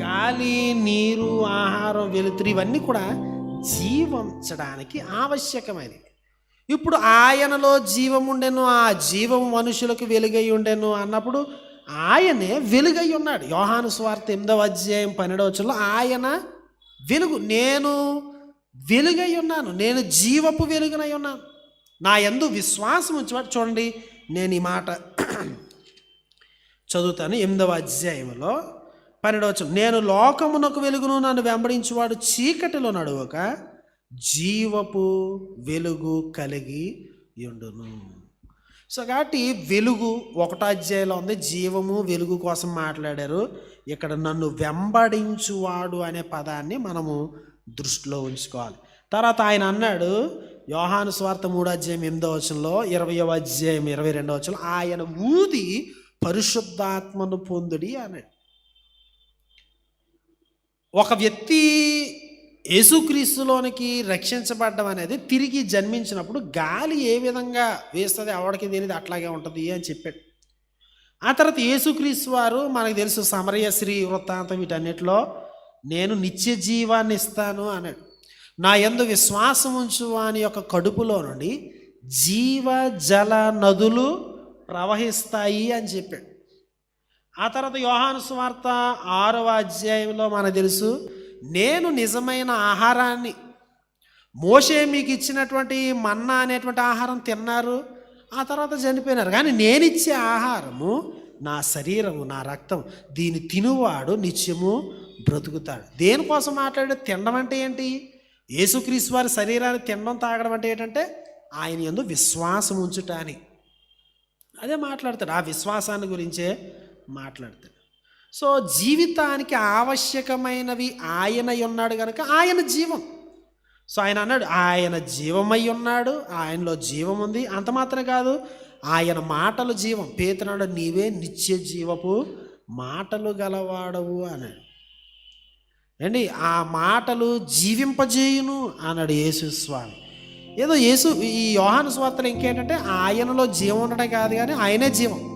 గాలి నీరు ఆహారం వెలుతురు ఇవన్నీ కూడా జీవించడానికి ఆవశ్యకమైనవి. ఇప్పుడు ఆయనలో జీవం ఉండెను ఆ జీవం మనుషులకు వెలుగై ఉండెను అన్నప్పుడు ఆయనే వెలుగై ఉన్నాడు. యోహాను స్వార్థ ఎనిమిదవ అధ్యాయం పన్నెండవ వచ్చంలో ఆయన వెలుగు నేను వెలుగై ఉన్నాను నేను జీవపు వెలుగునై ఉన్నాను. నా ఎందు విశ్వాసం ఉంచేవాడు. చూడండి నేను ఈ మాట చదువుతాను. ఎనిమిదవ అధ్యాయంలో పన్నెండవచ్చు నేను లోకమునకు వెలుగును నన్ను వెంబడించువాడు చీకటిలో నడువక జీవపు వెలుగు కలిగి ఉండును. సో కాబట్టి వెలుగు ఒకటో అధ్యాయంలో ఉంది. జీవము వెలుగు కోసం మాట్లాడారు. ఇక్కడ నన్ను వెంబడించువాడు అనే పదాన్ని మనము దృష్టిలో ఉంచుకోవాలి. తర్వాత ఆయన అన్నాడు యోహాను స్వార్థ మూడో అధ్యాయం ఎనిమిదో వచనంలో ఇరవయో అధ్యాయం ఇరవై రెండో వచనంలో ఆయన ఊది పరిశుద్ధాత్మను పొందుడి అన్నాడు. ఒక వ్యక్తి యేసుక్రీస్తులోనికి రక్షించబడ్డం అనేది తిరిగి జన్మించినప్పుడు గాలి ఏ విధంగా వేస్తుంది ఆవిడకి తెలియదు అట్లాగే ఉంటుంది అని చెప్పాడు. ఆ తర్వాత యేసుక్రీస్తు వారు మనకు తెలుసు సమరయ శ్రీ వృత్తాంతం వీటన్నిటిలో నేను నిత్య జీవాన్ని ఇస్తాను అన్నాడు. నా ఎందు విశ్వాసం ఉంచు అని యొక్క కడుపులో నుండి జీవ జల నదులు ప్రవహిస్తాయి అని చెప్పాడు. ఆ తర్వాత యోహాను సువార్త ఆరవ అధ్యాయంలో మనకు తెలుసు నేను నిజమైన ఆహారాన్ని మోషే మీకు ఇచ్చినటువంటి మన్నా అనేటువంటి ఆహారం తిన్నారు ఆ తర్వాత చనిపోయినారు. కానీ నేను ఇచ్చే ఆహారము నా శరీరము నా రక్తం దీని తినువాడు నిత్యము బ్రతుకుతాడు. దేనికోసం మాట్లాడే తినడం అంటే ఏంటి? యేసుక్రీస్తు వారి శరీరాన్ని తినడం తాగడం అంటే ఏంటంటే ఆయన ఎందు విశ్వాసం ఉంచుట అని. అదే మాట్లాడతాడు. ఆ విశ్వాసాన్ని గురించే మాట్లాడతాడు. సో జీవితానికి ఆవశ్యకమైనవి ఆయన ఉన్నాడు కనుక ఆయన జీవం. సో ఆయన అన్నాడు ఆయన జీవమై ఉన్నాడు ఆయనలో జీవం ఉంది. అంత మాత్రం కాదు ఆయన మాటలు జీవం. పేతనాడు నీవే నిత్య జీవపు మాటలు గలవాడవు అన్నాడు. ఏండి ఆ మాటలు జీవింపజేయును అన్నాడు యేసు స్వామి. ఏదో యేసు ఈ యోహాను స్వార్తలు ఇంకేంటంటే ఆయనలో జీవం ఉండడం కాదు కానీ ఆయనే జీవం.